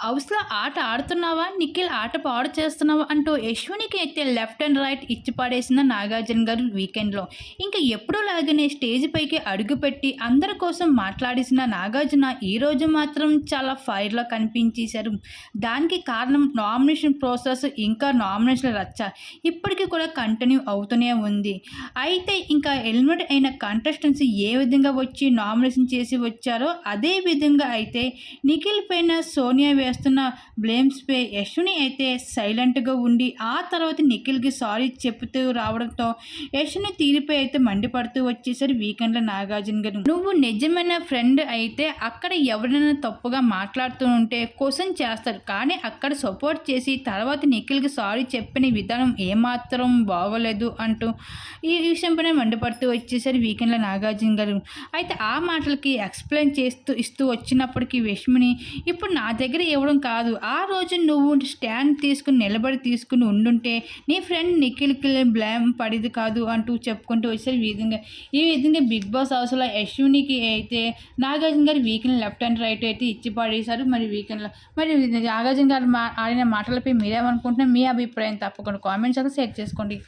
హౌస్‌లో ఆట ఆడుతున్నావా? నిఖిల్ ఆట పాడు చేస్తున్నావా? అంటూ యశ్వినికి అయితే లెఫ్ట్ అండ్ రైట్ ఇచ్చి పడేసిన నాగార్జున గారు వీకెండ్‌లో. ఇంక ఎప్పుడూలాగానే స్టేజ్ పైకి అడుగుపెట్టి అందరి కోసం మాట్లాడేసిన నాగార్జున ఈరోజు మాత్రం చాలా ఫైర్‌లో కనిపించేశారు. దానికి కారణం నామినేషన్ ప్రాసెస్ ఇంకా నామినేషన్ రచ్చ ఇప్పటికీ కూడా కంటిన్యూ అవుతూనే ఉంది. అయితే ఇంకా ఎలిమినేట్ అయిన కంటెస్టెంట్స్ ఏ విధంగా వచ్చి నామినేషన్ చేసి వచ్చారో అదే విధంగా అయితే నిఖిల్ పైన సోనియా వేస్తున్న బ్లేమ్స్‌పై యశ్విని అయితే సైలెంట్‌గా ఉండి ఆ తర్వాత నిఖిల్‌కి సారీ చెప్తూ రావడంతో యశ్విని తీరుపై అయితే మండిపడుతూ వచ్చేసారు వీకెండ్ల నాగార్జున గారు. నువ్వు నిజమైన ఫ్రెండ్ అయితే అక్కడ ఎవరైనా తప్పుగా మాట్లాడుతూ ఉంటే క్వశ్చన్ చేస్తారు. కానీ అక్కడ సపోర్ట్ చేసి తర్వాత నిఖిల్‌కి సారీ చెప్పిన విధానం ఏమాత్రం బాగోలేదు అంటూ ఈ విషయంపైనే మండిపడుతూ వచ్చేసారు వీకెండ్ల నాగార్జున గారు. అయితే ఆ మాటలకి ఎక్స్‌ప్లెయిన్ చేస్తూ ఇస్తూ వచ్చినప్పటికీ విష్ముని ఇప్పుడు నా దగ్గర ఇవ్వడం కాదు. ఆ రోజు నువ్వు స్టాండ్ తీసుకుని నిలబడి తీసుకుని ఉండుంటే నీ ఫ్రెండ్ నిఖిల్‌కి బ్లేమ్ పడేది కాదు అంటూ చెప్పుకుంటూ వచ్చేసరి విధంగా. ఈ విధంగా బిగ్ బాస్ హౌస్‌లో యశ్వినికి అయితే నాగార్జున గారు వీకెండ్ లెఫ్ట్ అండ్ రైట్ అయితే ఇచ్చి పడేశారు. మరి వీకెండ్‌లో మరి నాగార్జున గారు మా ఆడిన మాటలపై మీరేమనుకుంటున్నారు? మీ అభిప్రాయం తప్పకుండా కామెంట్స్ అయితే షేర్ చేసుకోండి.